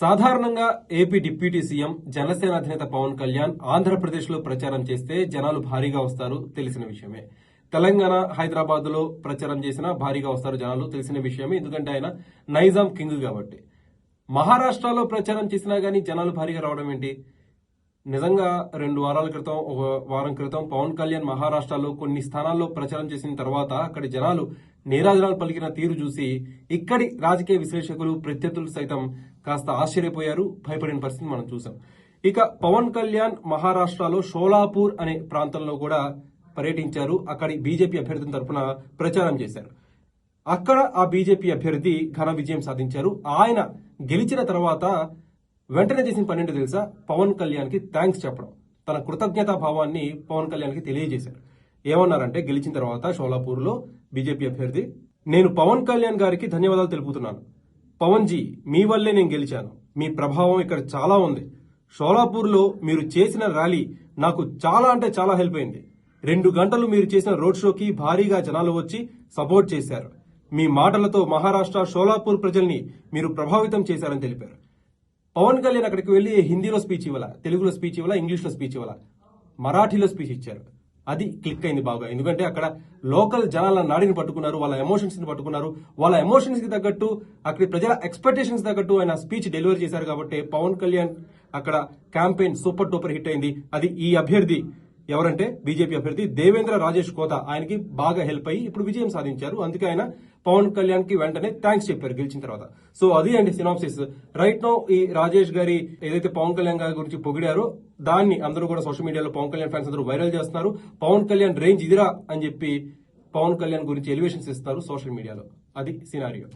సాధారణంగా AP deputy CM Janasena అధినేత పవన్ కళ్యాణ్ ఆంధ్రప్రదేశ్లో ప్రచారం చేస్తే జనాలు భారీగా వస్తారు తెలిసిన విషయమే. తెలంగాణ హైదరాబాద్లో ప్రచారం చేసినా భారీగా వస్తారు జనాలు తెలిసిన విషయమే. ఎందుకంటే ఆయన నైజాం కింగ్ కాబట్టి. మహారాష్ట్రలో ప్రచారం చేసినా గానీ జనాలు భారీగా రావడం ఏంటి? నిజంగా రెండు వారాల క్రితం ఒక వారం క్రితం పవన్ కళ్యాణ్ మహారాష్ట్రలో కొన్ని స్థానాల్లో ప్రచారం చేసిన తర్వాత అక్కడి జనాలు నీరాజనాలు పలికిన తీరు చూసి ఇక్కడి రాజకీయ విశ్లేషకులు ప్రత్యర్థులు సైతం కాస్త ఆశ్చర్యపోయారు. భయపడిన పరిస్థితి మనం చూసాం ఇక పవన్ కళ్యాణ్ మహారాష్ట్రలో షోలాపూర్ అనే ప్రాంతంలో కూడా పర్యటించారు. అక్కడి బీజేపీ అభ్యర్థి తరఫున ప్రచారం చేశారు. అక్కడ ఆ బీజేపీ అభ్యర్థి ఘన విజయం సాధించారు. ఆయన గెలిచిన తర్వాత వెంటనే చేసిన పని తెలుసా? పవన్ కళ్యాణ్కి థ్యాంక్స్ చెప్పడం. తన కృతజ్ఞతా భావాన్ని పవన్ కళ్యాణ్కి తెలియజేశారు. ఏమన్నారంటే గెలిచిన తర్వాత షోలాపూర్లో బీజేపీ అభ్యర్థి నేను పవన్ కళ్యాణ్ గారికి ధన్యవాదాలు తెలుపుతున్నాను. పవన్ జీ మీ వల్లే నేను గెలిచాను. మీ ప్రభావం ఇక్కడ చాలా ఉంది. షోలాపూర్లో మీరు చేసిన ర్యాలీ నాకు చాలా అంటే చాలా హెల్ప్ అయింది. రెండు గంటలు మీరు చేసిన రోడ్ షోకి భారీగా జనాలు వచ్చి సపోర్ట్ చేశారు. మీ మాటలతో మహారాష్ట్ర షోలాపూర్ ప్రజల్ని మీరు ప్రభావితం చేశారని తెలిపారు. పవన్ కళ్యాణ్ అక్కడికి వెళ్ళి హిందీలో స్పీచ్ ఇవ్వాల తెలుగులో స్పీచ్ ఇవ్వాల ఇంగ్లీష్లో స్పీచ్ ఇవ్వాల? మరాఠీలో స్పీచ్ ఇచ్చారు. అది క్లిక్ అయింది బాగా ఎందుకంటే అక్కడ లోకల్ జనాల నాడిని పట్టుకున్నారు వాళ్ళ ఎమోషన్స్ని పట్టుకున్నారు. వాళ్ళ ఎమోషన్స్కి తగ్గట్టు అక్కడి ప్రజల ఎక్స్పెక్టేషన్స్ తగ్గట్టు ఆయన స్పీచ్ డెలివరీ చేశారు కాబట్టి పవన్ కళ్యాణ్ అక్కడ క్యాంపెయిన్ సూపర్ టూపర్ హిట్ అయింది. అది ఈ అభ్యర్థి ఎవరంటే బీజేపీ అభ్యర్థి దేవేంద్ర రాజేష్ కోత. ఆయనకి బాగా హెల్ప్ అయ్యి ఇప్పుడు విజయం సాధించారు. అందుకే ఆయన పవన్ కళ్యాణ్కి వెంటనే థ్యాంక్స్ చెప్పారు గెలిచిన తర్వాత. సో అది అండి సినాప్సిస్ రైట్ నో ఈ రాజేష్ గారి ఏదైతే పవన్ కళ్యాణ్ గారి గురించి పొగిడారో దాన్ని అందరూ కూడా సోషల్ మీడియాలో పవన్ కళ్యాణ్ ఫ్యాన్స్ అందరూ వైరల్ చేస్తున్నారు. పవన్ కళ్యాణ్ రేంజ్ ఇదిరా అని చెప్పి పవన్ కళ్యాణ్ గురించి ఎలివేషన్స్ ఇస్తారు సోషల్ మీడియాలో అది సినారియో